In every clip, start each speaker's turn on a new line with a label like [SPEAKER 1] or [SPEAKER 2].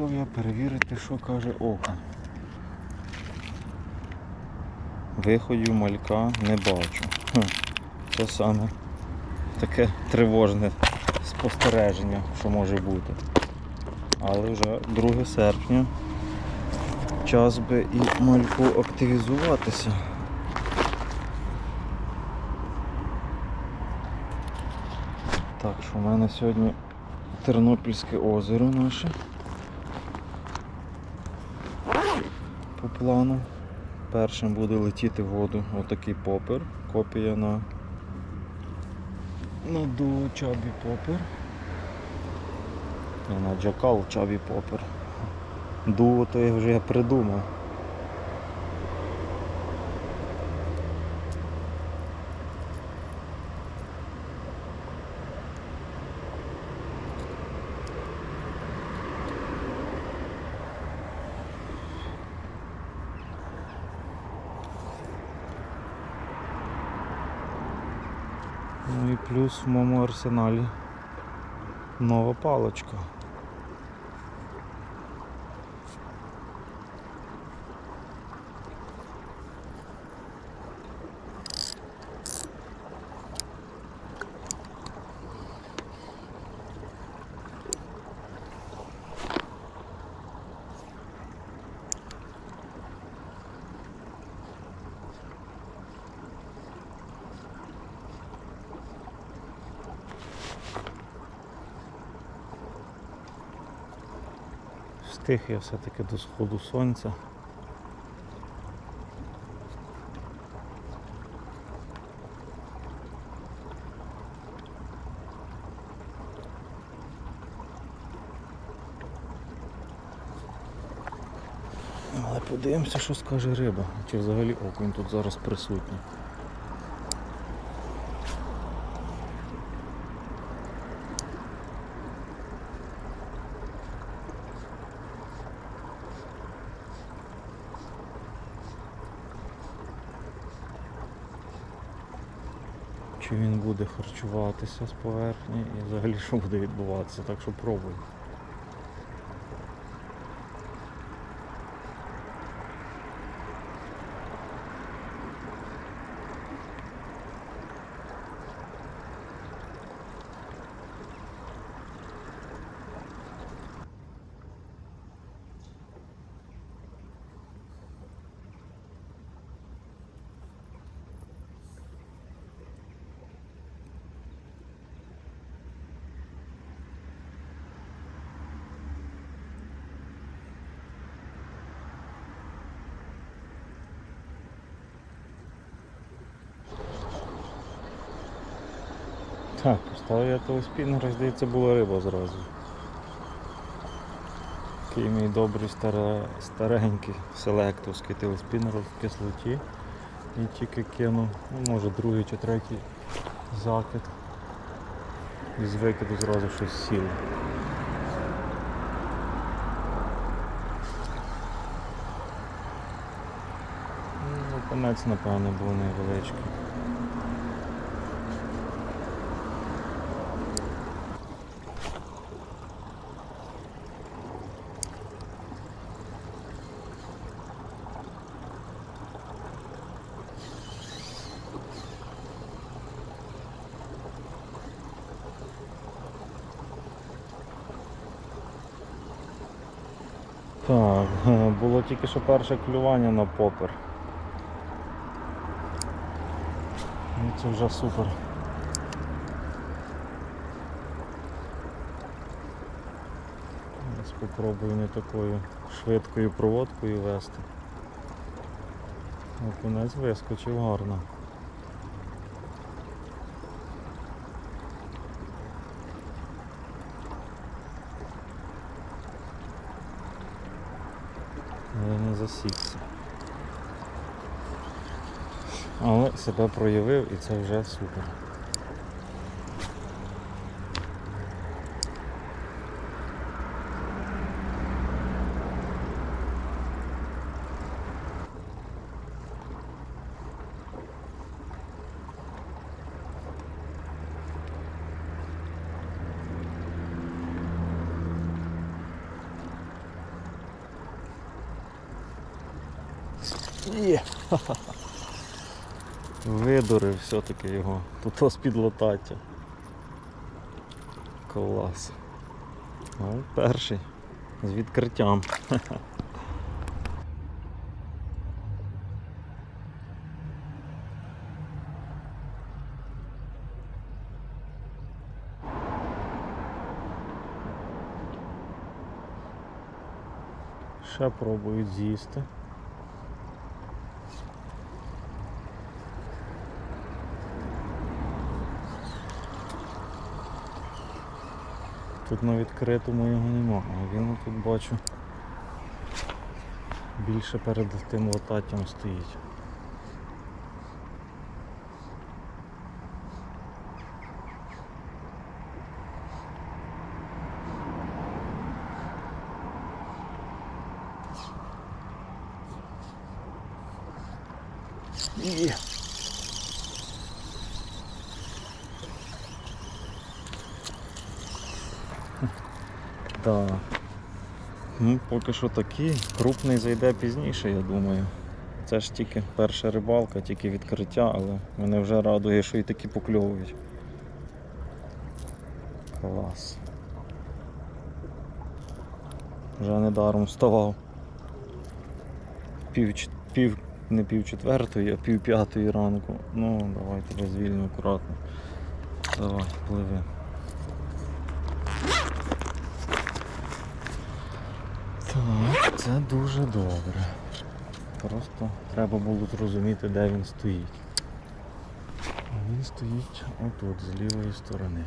[SPEAKER 1] вийшов я перевірити, що каже око. Виходів малька не бачу. Це саме таке тривожне спостереження, що може бути. Але вже 2 серпня. Час би і мальку активізуватися. Так, що в мене сьогодні Тернопільське озеро наше. Плану. Першим буде летіти в воду отакий попер. Копія на, на дуо Чабі Попер. На Джакал Чабі Попер. Дуо то я вже придумав. Ну і плюс в моєму арсеналі нова паличка. Встиг я все-таки до сходу сонця. Але подивимося, що скаже риба, чи взагалі окунь тут зараз присутній. Чи він буде харчуватися з поверхні і взагалі що буде відбуватися, так що пробуй. Так, поставив я того спіннера, здається, була риба зразу. Такий мій добрий старе, старенький селектовський телеспінер в кислоті. І тільки кинув, ну може другий чи третій закид. І з викиду зразу щось сіло. Ну, Конець, напевно, був невеличкий. Так, було тільки що перше клювання на попер. Ну це вже супер. Зараз спробую не такою швидкою проводкою вести. Окунець вискочив гарно. але себе проявив і це вже супер. Yeah. Видурив все-таки його. Тут ось під лотаття. Клас. Ну, перший. З відкриттям. Ще пробують з'їсти. Тут на відкритому його нема, а він тут бачу більше перед тим лотаттям стоїть. Є. Так. Ну, поки що такий. Крупний зайде пізніше, я думаю. Це ж тільки перша рибалка, тільки відкриття, але мене вже радує, що і такі покльовують. Клас. Вже недаром вставав. Пів, пів, не пів четвертої, а пів п'ятої ранку. Ну, давай тебе звільню акуратно. Давай, пливи. Так, це дуже добре. Просто треба було зрозуміти, де він стоїть. Він стоїть отут, з лівої сторони.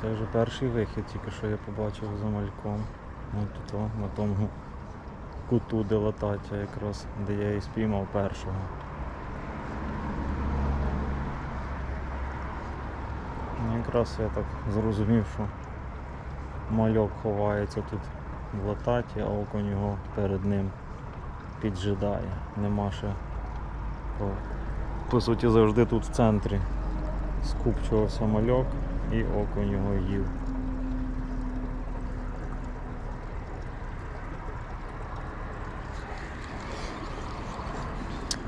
[SPEAKER 1] Це вже перший вихід, тільки що я побачив за мальком. Ну тут на тому куту де латаття якраз, де я і спіймав першого. Якраз я так зрозумів, що мальок ховається тут в лататі, а окунь його перед ним піджидає. Нема ще. По, по суті завжди тут в центрі скупчувався мальок і окунь його їв.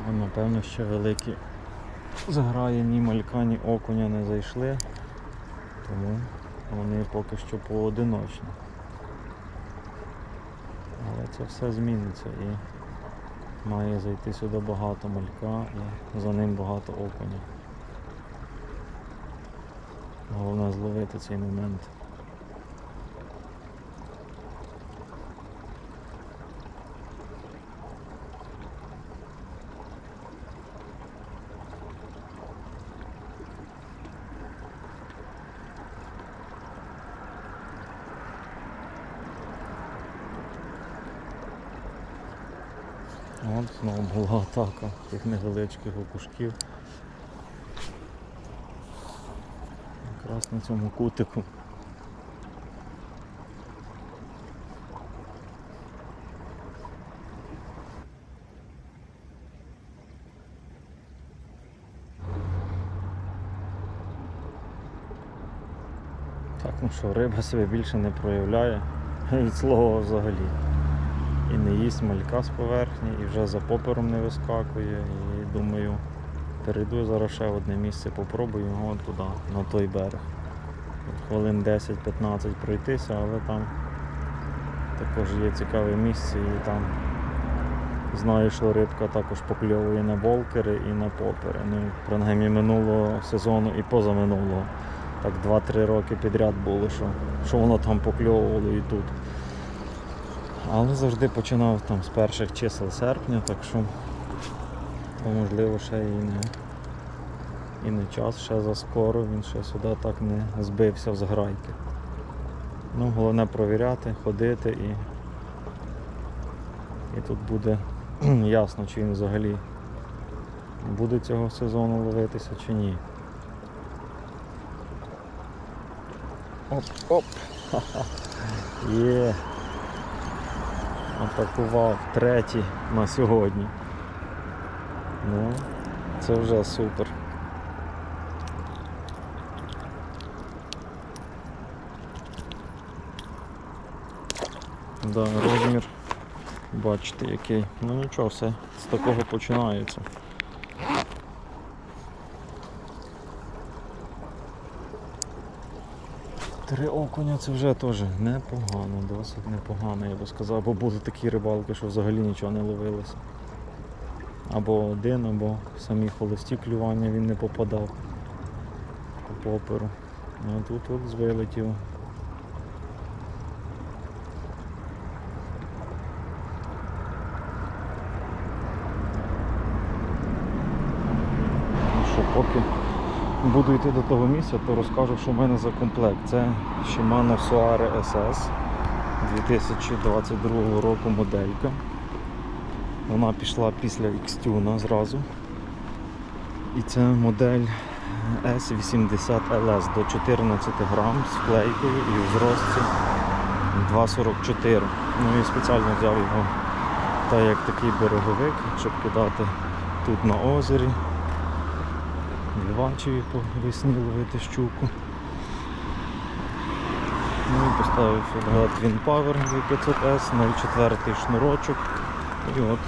[SPEAKER 1] А, Напевно, ще великі заграї ні малька, ні окуня не зайшли, тому вони поки що поодиночні. Але це все зміниться і має зайти сюди багато малька і за ним багато окуня. Головне зловити цей момент. От знову була атака тих невеличких окушків. Якраз на цьому кутику. Так, ну що, риба себе більше не проявляє від слова взагалі. І не їсть малька з поверхні, і вже за попером не вискакує. І думаю, перейду зараз ще одне місце, попробую його туди, на той берег. Хвилин 10-15 пройтися, але там також є цікаве місце і там знаю, що рибка також покльовує на болкери і на попери. Ну, принаймні минулого сезону і позаминулого. Так 2-3 роки підряд було, що, що воно там покльовувало і тут. Але завжди починав там з перших чисел серпня, так що то можливо ще і не, і не час, ще заскоро, він ще сюди так не збився в зграйки. Ну, головне провіряти, ходити і, і тут буде ясно, чи він взагалі буде цього сезону ловитися чи ні. Оп, оп! Є. Атакував третій на сьогодні. Ну, це вже супер. Да, розмір, бачите який. Ну нічого, все з такого починається. Три окуня це вже теж непогано, досить непогано, я би сказав, бо були такі рибалки, що взагалі нічого не ловилося. Або один, або самі холості клювання він не попадав по поперу. А тут от вилетів. Ну поки буду йти до того місця, то розкажу, що в мене за комплект. Це Shimano Soare SS 2022 року моделька. Вона пішла після Xtune зразу. І це модель S80LS до 14 грам з флейкою і в зрості 2,44. Ну і спеціально взяв його та як такий береговик, щоб кидати тут на озері. Львачеві по весні ловити щуку. Ну і поставив Twin Power 500S, 04 шнурочок. І от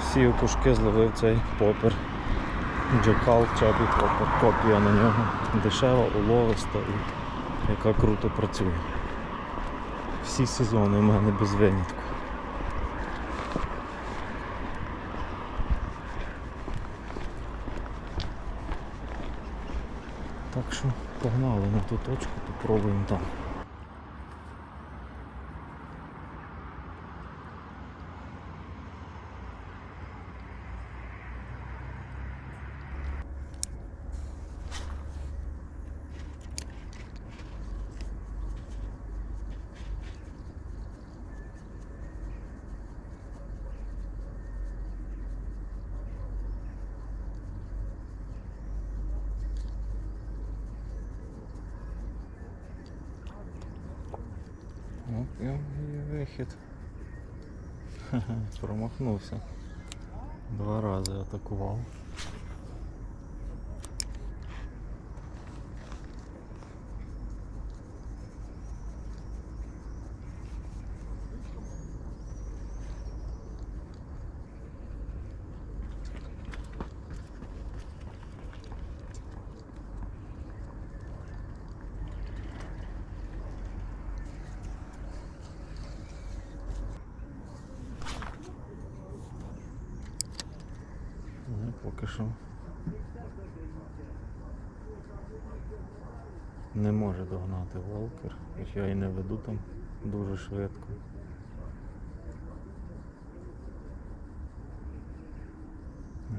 [SPEAKER 1] всі окушки зловив цей попер. Джекал Chubby Попер. Копія на нього. Дешева, уловиста і яка круто працює. Всі сезони у мене без винятку. Так що погнали на ту точку, попробуємо там. Вихід. Промахнувся. Два рази атакував. Ну, поки що. Не може догнати волкер, хоча я і не веду там дуже швидко.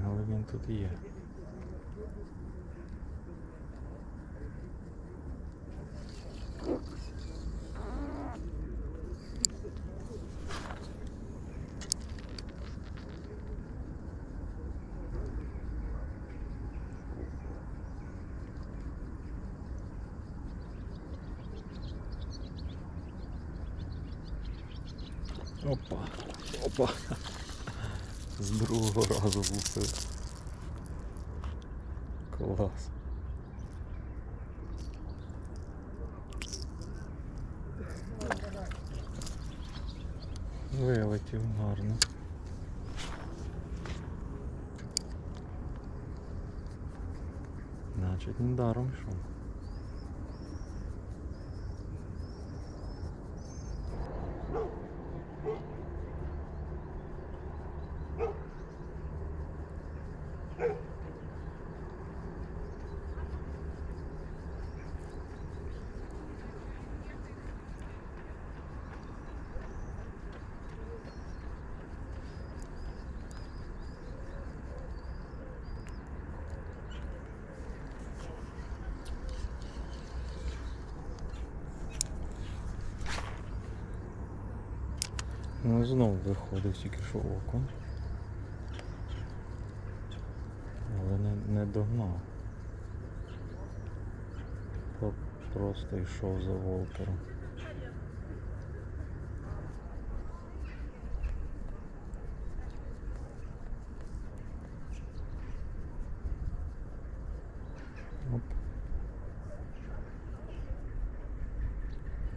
[SPEAKER 1] Але він тут є. Опа, опа. З другого разу влупив. Клас. Вилетів гарно. Значить, недаром йшов. Ну знову виходив тільки що око, Але не, не догнав. Просто йшов за волкером. Оп.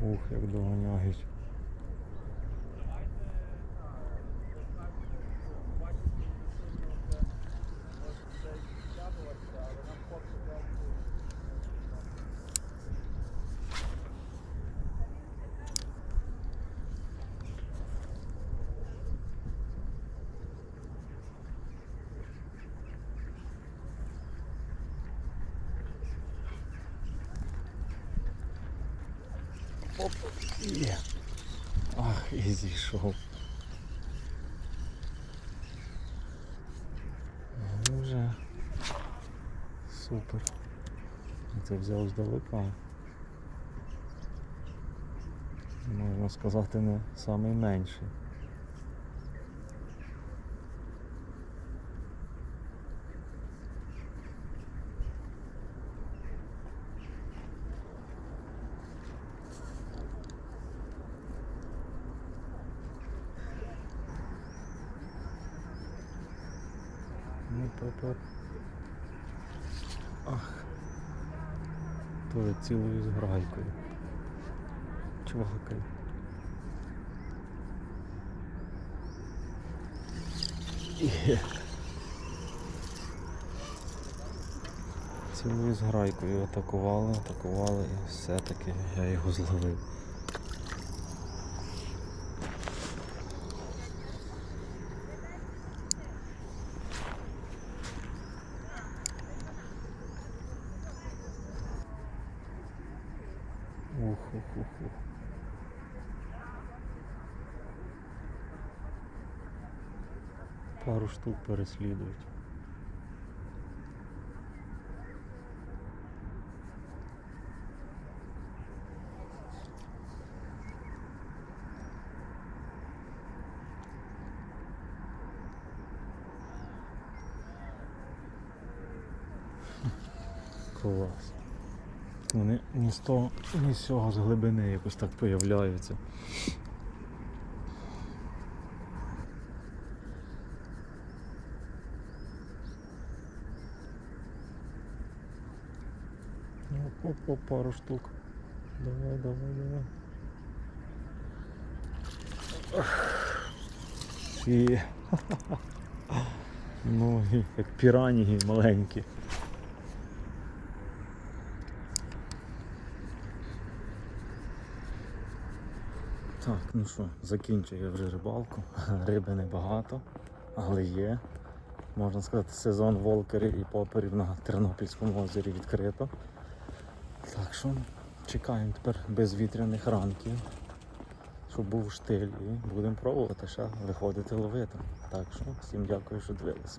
[SPEAKER 1] Ух, як доганяють. Оп, є. Ах, і зійшов. Дуже супер. Це взяв здалека. Можна сказати, не найменший. Ну. Ах. То цілою зграйкою. Чувакай. Є. Цілою зграйкою атакували, атакували і все-таки я його зловив. Штук переслідують. Клас. Вони ні з того, ні з цього з глибини якось так появляються. Оп, оп, оп, пару штук. Давай, давай, давай. І... Ну, як пірані маленькі. Так, ну що, закінчую я вже рибалку. Риби небагато, але є. Можна сказати, сезон волкерів і поперів на Тернопільському озері відкрито. Так що чекаємо тепер безвітряних ранків, щоб був штиль і будемо пробувати ще виходити ловити. Так що всім дякую, що дивилися.